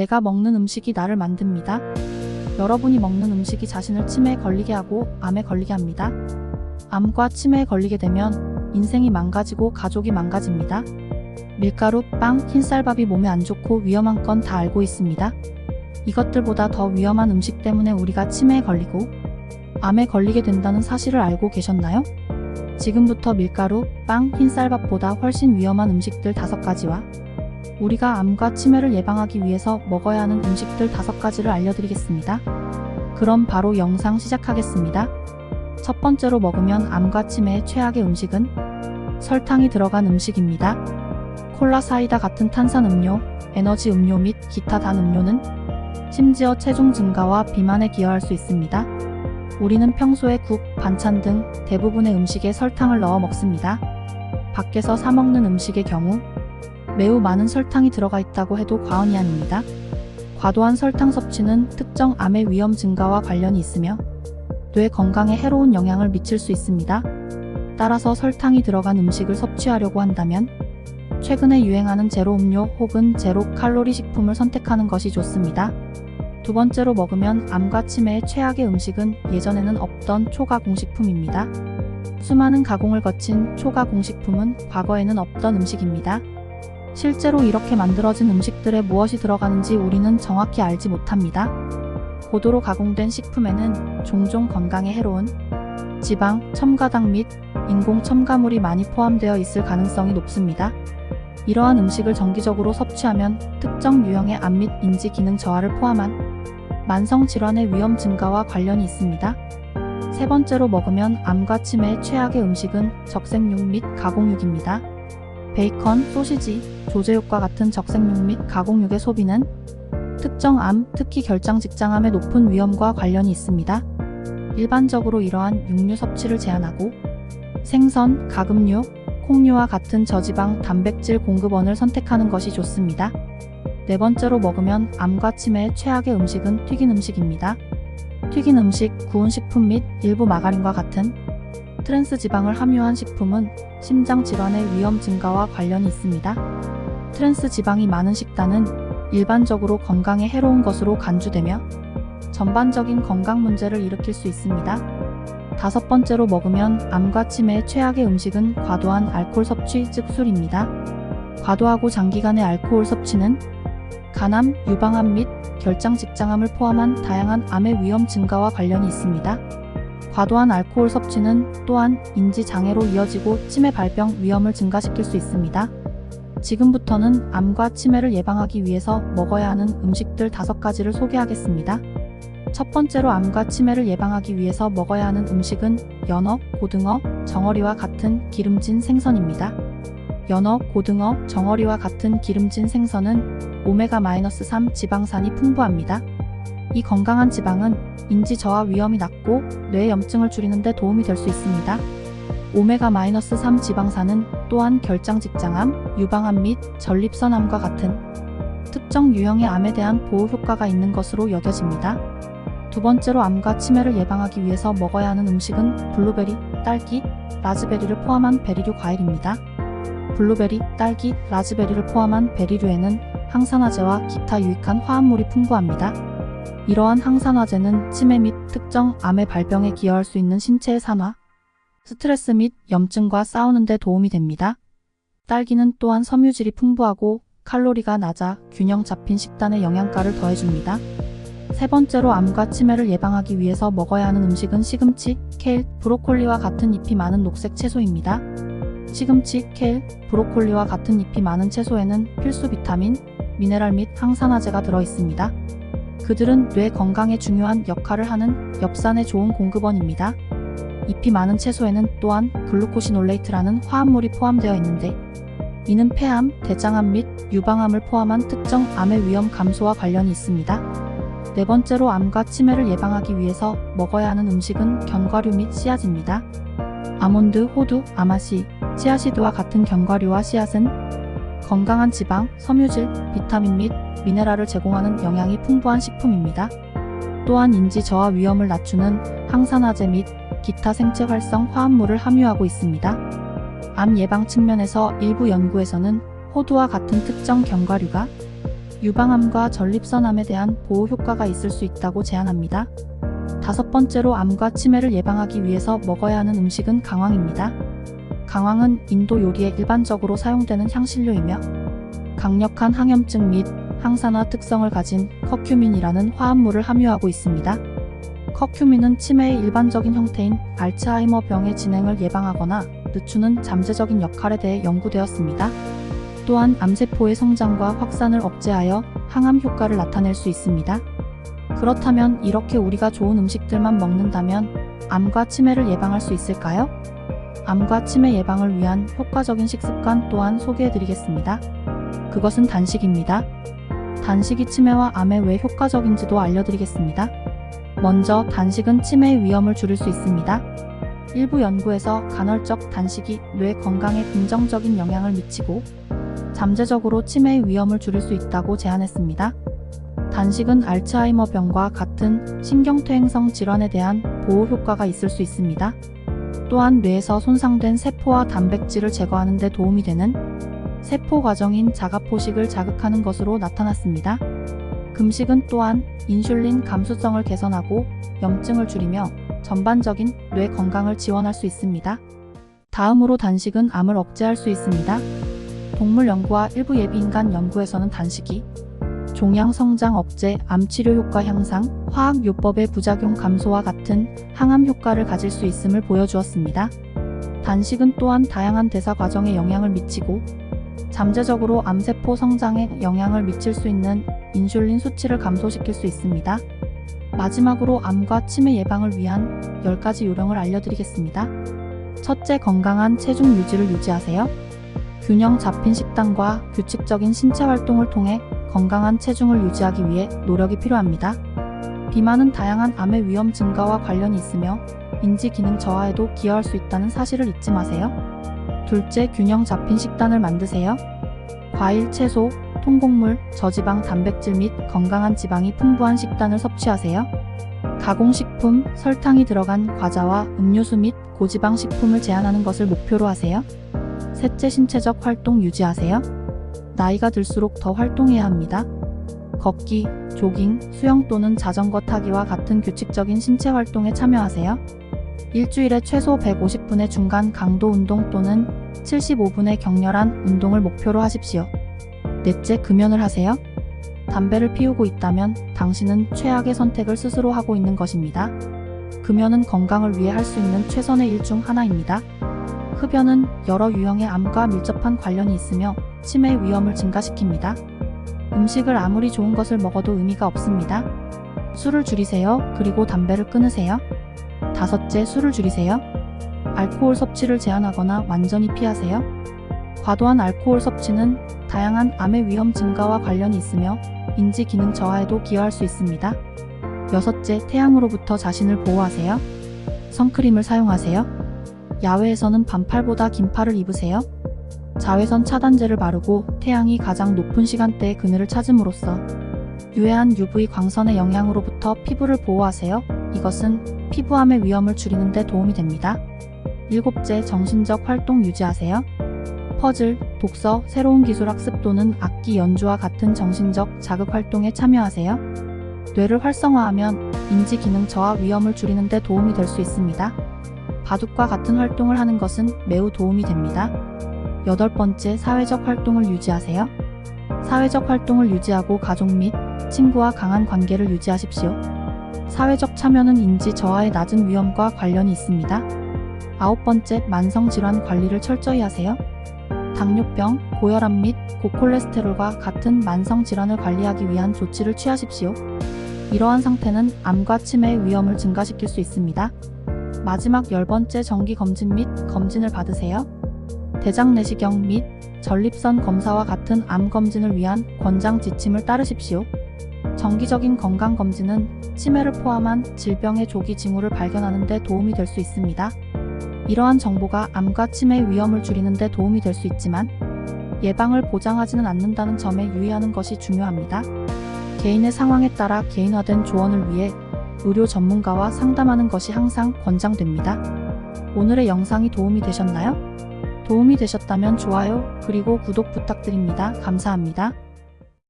내가 먹는 음식이 나를 만듭니다. 여러분이 먹는 음식이 자신을 치매에 걸리게 하고 암에 걸리게 합니다. 암과 치매에 걸리게 되면 인생이 망가지고 가족이 망가집니다. 밀가루, 빵, 흰쌀밥이 몸에 안 좋고 위험한 건 다 알고 있습니다. 이것들보다 더 위험한 음식 때문에 우리가 치매에 걸리고 암에 걸리게 된다는 사실을 알고 계셨나요? 지금부터 밀가루, 빵, 흰쌀밥보다 훨씬 위험한 음식들 다섯 가지와 우리가 암과 치매를 예방하기 위해서 먹어야 하는 음식들 다섯 가지를 알려드리겠습니다. 그럼 바로 영상 시작하겠습니다. 첫 번째로 먹으면 암과 치매의 최악의 음식은 설탕이 들어간 음식입니다. 콜라 사이다 같은 탄산 음료, 에너지 음료 및 기타 단 음료는 심지어 체중 증가와 비만에 기여할 수 있습니다. 우리는 평소에 국, 반찬 등 대부분의 음식에 설탕을 넣어 먹습니다. 밖에서 사 먹는 음식의 경우 매우 많은 설탕이 들어가 있다고 해도 과언이 아닙니다. 과도한 설탕 섭취는 특정 암의 위험 증가와 관련이 있으며 뇌 건강에 해로운 영향을 미칠 수 있습니다. 따라서 설탕이 들어간 음식을 섭취하려고 한다면 최근에 유행하는 제로 음료 혹은 제로 칼로리 식품을 선택하는 것이 좋습니다. 두 번째로 먹으면 암과 치매의 최악의 음식은 예전에는 없던 초가공식품입니다. 수많은 가공을 거친 초가공식품은 과거에는 없던 음식입니다. 실제로 이렇게 만들어진 음식들에 무엇이 들어가는지 우리는 정확히 알지 못합니다. 고도로 가공된 식품에는 종종 건강에 해로운 지방, 첨가당 및 인공 첨가물이 많이 포함되어 있을 가능성이 높습니다. 이러한 음식을 정기적으로 섭취하면 특정 유형의 암 및 인지 기능 저하를 포함한 만성 질환의 위험 증가와 관련이 있습니다. 세 번째로 먹으면 암과 치매의 최악의 음식은 적색육 및 가공육입니다. 베이컨, 소시지, 조제육과 같은 적색육 및 가공육의 소비는 특정 암, 특히 결장 직장암의 높은 위험과 관련이 있습니다. 일반적으로 이러한 육류 섭취를 제한하고 생선, 가금류, 콩류와 같은 저지방 단백질 공급원을 선택하는 것이 좋습니다. 네 번째로 먹으면 암과 치매의 최악의 음식은 튀긴 음식입니다. 튀긴 음식, 구운 식품 및 일부 마가린과 같은 트랜스 지방을 함유한 식품은 심장 질환의 위험 증가와 관련이 있습니다. 트랜스 지방이 많은 식단은 일반적으로 건강에 해로운 것으로 간주되며 전반적인 건강 문제를 일으킬 수 있습니다. 다섯 번째로 먹으면 암과 치매의 최악의 음식은 과도한 알코올 섭취, 즉 술입니다. 과도하고 장기간의 알코올 섭취는 간암, 유방암 및 결장 직장암을 포함한 다양한 암의 위험 증가와 관련이 있습니다. 과도한 알코올 섭취는 또한 인지 장애로 이어지고 치매 발병 위험을 증가시킬 수 있습니다. 지금부터는 암과 치매를 예방하기 위해서 먹어야 하는 음식들 다섯 가지를 소개하겠습니다. 첫 번째로 암과 치매를 예방하기 위해서 먹어야 하는 음식은 연어, 고등어, 정어리와 같은 기름진 생선입니다. 연어, 고등어, 정어리와 같은 기름진 생선은 오메가-3 지방산이 풍부합니다. 이 건강한 지방은 인지 저하 위험이 낮고 뇌 염증을 줄이는 데 도움이 될 수 있습니다. 오메가-3 지방산은 또한 결장직장암, 유방암 및 전립선암과 같은 특정 유형의 암에 대한 보호 효과가 있는 것으로 여겨집니다. 두 번째로 암과 치매를 예방하기 위해서 먹어야 하는 음식은 블루베리, 딸기, 라즈베리를 포함한 베리류 과일입니다. 블루베리, 딸기, 라즈베리를 포함한 베리류에는 항산화제와 기타 유익한 화합물이 풍부합니다. 이러한 항산화제는 치매 및 특정 암의 발병에 기여할 수 있는 신체의 산화, 스트레스 및 염증과 싸우는 데 도움이 됩니다. 딸기는 또한 섬유질이 풍부하고 칼로리가 낮아 균형 잡힌 식단에 영양가를 더해줍니다. 세 번째로 암과 치매를 예방하기 위해서 먹어야 하는 음식은 시금치, 케일, 브로콜리와 같은 잎이 많은 녹색 채소입니다. 시금치, 케일, 브로콜리와 같은 잎이 많은 채소에는 필수 비타민, 미네랄 및 항산화제가 들어있습니다. 그들은 뇌 건강에 중요한 역할을 하는 엽산의 좋은 공급원입니다. 잎이 많은 채소에는 또한 글루코시놀레이트라는 화합물이 포함되어 있는데 이는 폐암, 대장암 및 유방암을 포함한 특정 암의 위험 감소와 관련이 있습니다. 네 번째로 암과 치매를 예방하기 위해서 먹어야 하는 음식은 견과류 및 씨앗입니다. 아몬드, 호두, 아마시, 치아시드와 같은 견과류와 씨앗은 건강한 지방, 섬유질, 비타민 및 미네랄을 제공하는 영양이 풍부한 식품입니다. 또한 인지 저하 위험을 낮추는 항산화제 및 기타 생체 활성 화합물을 함유하고 있습니다. 암 예방 측면에서 일부 연구에서는 호두와 같은 특정 견과류가 유방암과 전립선암에 대한 보호 효과가 있을 수 있다고 제안합니다. 다섯 번째로 암과 치매를 예방하기 위해서 먹어야 하는 음식은 강황입니다. 강황은 인도 요리에 일반적으로 사용되는 향신료이며 강력한 항염증 및 항산화 특성을 가진 커큐민이라는 화합물을 함유하고 있습니다. 커큐민은 치매의 일반적인 형태인 알츠하이머 병의 진행을 예방하거나 늦추는 잠재적인 역할에 대해 연구되었습니다. 또한 암세포의 성장과 확산을 억제하여 항암 효과를 나타낼 수 있습니다. 그렇다면 이렇게 우리가 좋은 음식들만 먹는다면 암과 치매를 예방할 수 있을까요? 암과 치매 예방을 위한 효과적인 식습관 또한 소개해 드리겠습니다. 그것은 단식입니다. 단식이 치매와 암에 왜 효과적인지도 알려드리겠습니다. 먼저 단식은 치매의 위험을 줄일 수 있습니다. 일부 연구에서 간헐적 단식이 뇌 건강에 긍정적인 영향을 미치고 잠재적으로 치매의 위험을 줄일 수 있다고 제안했습니다. 단식은 알츠하이머 병과 같은 신경퇴행성 질환에 대한 보호 효과가 있을 수 있습니다. 또한 뇌에서 손상된 세포와 단백질을 제거하는 데 도움이 되는 세포 과정인 자가포식을 자극하는 것으로 나타났습니다. 금식은 또한 인슐린 감수성을 개선하고 염증을 줄이며 전반적인 뇌 건강을 지원할 수 있습니다. 다음으로 단식은 암을 억제할 수 있습니다. 동물 연구와 일부 예비 인간 연구에서는 단식이 종양 성장 억제, 암 치료 효과 향상, 화학 요법의 부작용 감소와 같은 항암 효과를 가질 수 있음을 보여주었습니다. 단식은 또한 다양한 대사 과정에 영향을 미치고 잠재적으로 암세포 성장에 영향을 미칠 수 있는 인슐린 수치를 감소시킬 수 있습니다. 마지막으로 암과 치매 예방을 위한 10가지 요령을 알려드리겠습니다. 첫째, 건강한 체중 유지를 유지하세요. 균형 잡힌 식단과 규칙적인 신체 활동을 통해 건강한 체중을 유지하기 위해 노력이 필요합니다. 비만은 다양한 암의 위험 증가와 관련이 있으며 인지 기능 저하에도 기여할 수 있다는 사실을 잊지 마세요. 둘째, 균형 잡힌 식단을 만드세요. 과일, 채소, 통곡물, 저지방, 단백질 및 건강한 지방이 풍부한 식단을 섭취하세요. 가공식품, 설탕이 들어간 과자와 음료수 및 고지방 식품을 제한하는 것을 목표로 하세요. 셋째, 신체적 활동 유지하세요. 나이가 들수록 더 활동해야 합니다. 걷기, 조깅, 수영 또는 자전거 타기와 같은 규칙적인 신체 활동에 참여하세요. 일주일에 최소 150분의 중간 강도 운동 또는 75분의 격렬한 운동을 목표로 하십시오. 넷째, 금연을 하세요. 담배를 피우고 있다면 당신은 최악의 선택을 스스로 하고 있는 것입니다. 금연은 건강을 위해 할 수 있는 최선의 일 중 하나입니다. 흡연은 여러 유형의 암과 밀접한 관련이 있으며 치매 위험을 증가시킵니다. 음식을 아무리 좋은 것을 먹어도 의미가 없습니다. 술을 줄이세요. 그리고 담배를 끊으세요. 다섯째, 술을 줄이세요. 알코올 섭취를 제한하거나 완전히 피하세요. 과도한 알코올 섭취는 다양한 암의 위험 증가와 관련이 있으며 인지 기능 저하에도 기여할 수 있습니다. 여섯째, 태양으로부터 자신을 보호하세요. 선크림을 사용하세요. 야외에서는 반팔보다 긴 팔을 입으세요. 자외선 차단제를 바르고 태양이 가장 높은 시간대에 그늘을 찾음으로써 유해한 UV 광선의 영향으로부터 피부를 보호하세요. 이것은 피부암의 위험을 줄이는 데 도움이 됩니다. 일곱째, 정신적 활동 유지하세요. 퍼즐, 독서, 새로운 기술 학습 또는 악기 연주와 같은 정신적 자극 활동에 참여하세요. 뇌를 활성화하면 인지 기능 저하 위험을 줄이는 데 도움이 될 수 있습니다. 바둑과 같은 활동을 하는 것은 매우 도움이 됩니다. 여덟 번째, 사회적 활동을 유지하세요. 사회적 활동을 유지하고 가족 및 친구와 강한 관계를 유지하십시오. 사회적 참여는 인지 저하의 낮은 위험과 관련이 있습니다. 아홉 번째, 만성질환 관리를 철저히 하세요. 당뇨병, 고혈압 및 고콜레스테롤과 같은 만성질환을 관리하기 위한 조치를 취하십시오. 이러한 상태는 암과 치매의 위험을 증가시킬 수 있습니다. 마지막 열 번째 정기 검진 및 검진을 받으세요. 대장 내시경 및 전립선 검사와 같은 암 검진을 위한 권장 지침을 따르십시오. 정기적인 건강 검진은 치매를 포함한 질병의 조기 징후를 발견하는 데 도움이 될 수 있습니다. 이러한 정보가 암과 치매의 위험을 줄이는 데 도움이 될 수 있지만 예방을 보장하지는 않는다는 점에 유의하는 것이 중요합니다. 개인의 상황에 따라 개인화된 조언을 위해 의료 전문가와 상담하는 것이 항상 권장됩니다. 오늘의 영상이 도움이 되셨나요? 도움이 되셨다면 좋아요, 그리고 구독 부탁드립니다. 감사합니다.